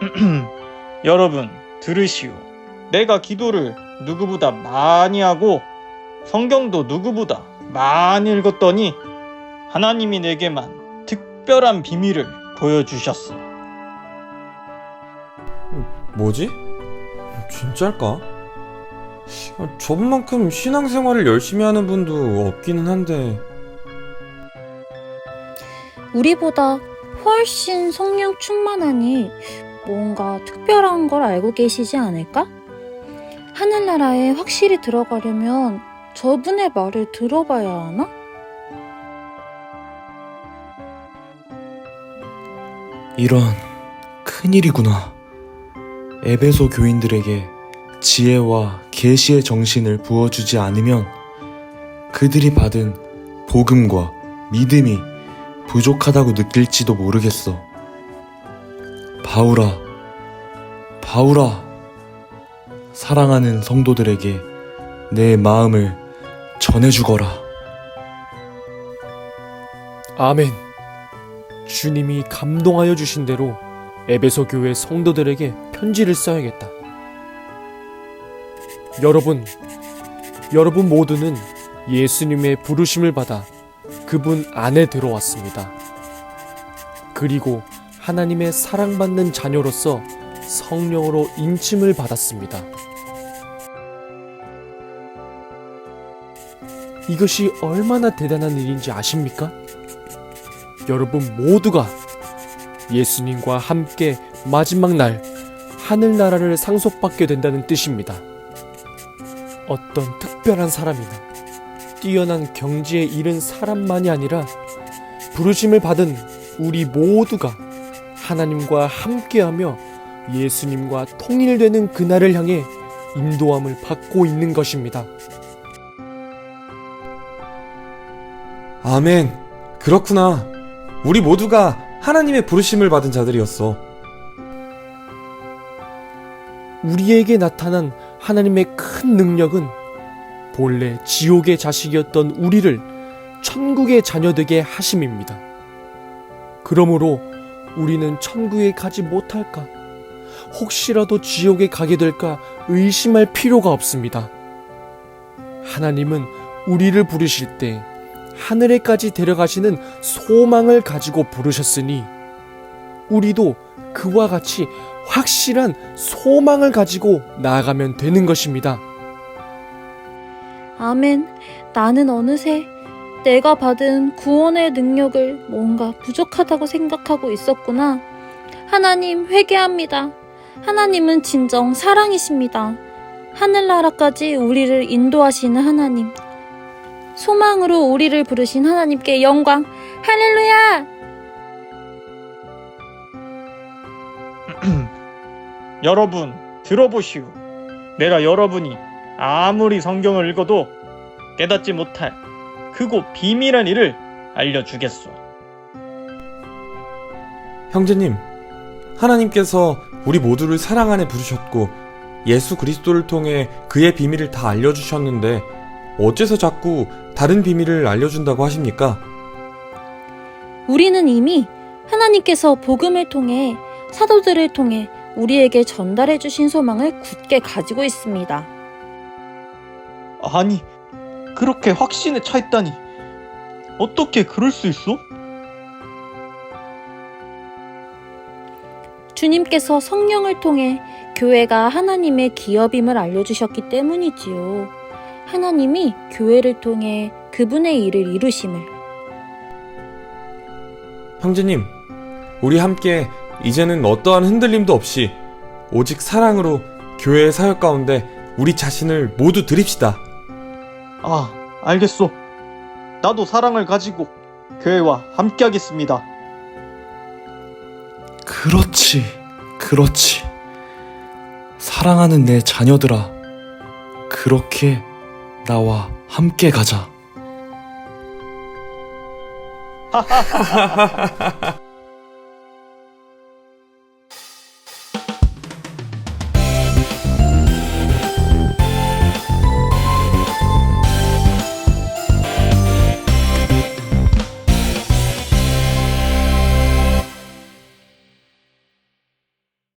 여러분 들으시오. 내가 기도를 누구보다 많이 하고 성경도 누구보다 많이 읽었더니 하나님이 내게만 특별한 비밀을 보여주셨어. 뭐지? 진짜일까? 아, 저분만큼 신앙생활을 열심히 하는 분도 없기는 한데 우리보다 훨씬 성령 충만하니 뭔가 특별한 걸 알고 계시지 않을까? 하늘나라에 확실히 들어가려면 저분의 말을 들어봐야 하나? 이런 큰일이구나. 에베소 교인들에게 지혜와 계시의 정신을 부어주지 않으면 그들이 받은 복음과 믿음이 부족하다고 느낄지도 모르겠어. 바울아, 바울아, 사랑하는 성도들에게 내 마음을 전해주거라. 아멘. 주님이 감동하여 주신 대로 에베소 교회 성도들에게 편지를 써야겠다. 여러분, 여러분 모두는 예수님의 부르심을 받아 그분 안에 들어왔습니다. 그리고 하나님의 사랑받는 자녀로서 성령으로 인침을 받았습니다. 이것이 얼마나 대단한 일인지 아십니까? 여러분 모두가 예수님과 함께 마지막 날 하늘나라를 상속받게 된다는 뜻입니다. 어떤 특별한 사람이나 뛰어난 경지에 이른 사람만이 아니라 부르심을 받은 우리 모두가 하나님과 함께하며 예수님과 통일되는 그날을 향해 인도함을 받고 있는 것입니다. 아멘. 그렇구나. 우리 모두가 하나님의 부르심을 받은 자들이었어. 우리에게 나타난 하나님의 큰 능력은 본래 지옥의 자식이었던 우리를 천국의 자녀 되게 하심입니다. 그러므로 우리는 천국에 가지 못할까? 혹시라도 지옥에 가게 될까 의심할 필요가 없습니다. 하나님은 우리를 부르실 때 하늘에까지 데려가시는 소망을 가지고 부르셨으니 우리도 그와 같이 확실한 소망을 가지고 나아가면 되는 것입니다. 아멘. 나는 어느새 내가 받은 구원의 능력을 뭔가 부족하다고 생각하고 있었구나. 하나님 회개합니다. 하나님은 진정 사랑이십니다. 하늘나라까지 우리를 인도하시는 하나님. 소망으로 우리를 부르신 하나님께 영광. 할렐루야! 여러분 들어보시오. 내가 여러분이 아무리 성경을 읽어도 깨닫지 못할 크고 비밀한 일을 알려주겠소. 형제님, 하나님께서 우리 모두를 사랑 안에 부르셨고 예수 그리스도를 통해 그의 비밀을 다 알려주셨는데 어째서 자꾸 다른 비밀을 알려준다고 하십니까? 우리는 이미 하나님께서 복음을 통해 사도들을 통해 우리에게 전달해 주신 소망을 굳게 가지고 있습니다. 아니 그렇게 확신에 차 있다니 어떻게 그럴 수 있어? 주님께서 성령을 통해 교회가 하나님의 기업임을 알려주셨기 때문이지요. 하나님이 교회를 통해 그분의 일을 이루심을. 형제님, 우리 함께 이제는 어떠한 흔들림도 없이 오직 사랑으로 교회의 사역 가운데 우리 자신을 모두 드립시다. 아 알겠소. 나도 사랑을 가지고 교회와 함께하겠습니다. 그렇지, 그렇지. 사랑하는 내 자녀들아, 그렇게 나와 함께 가자.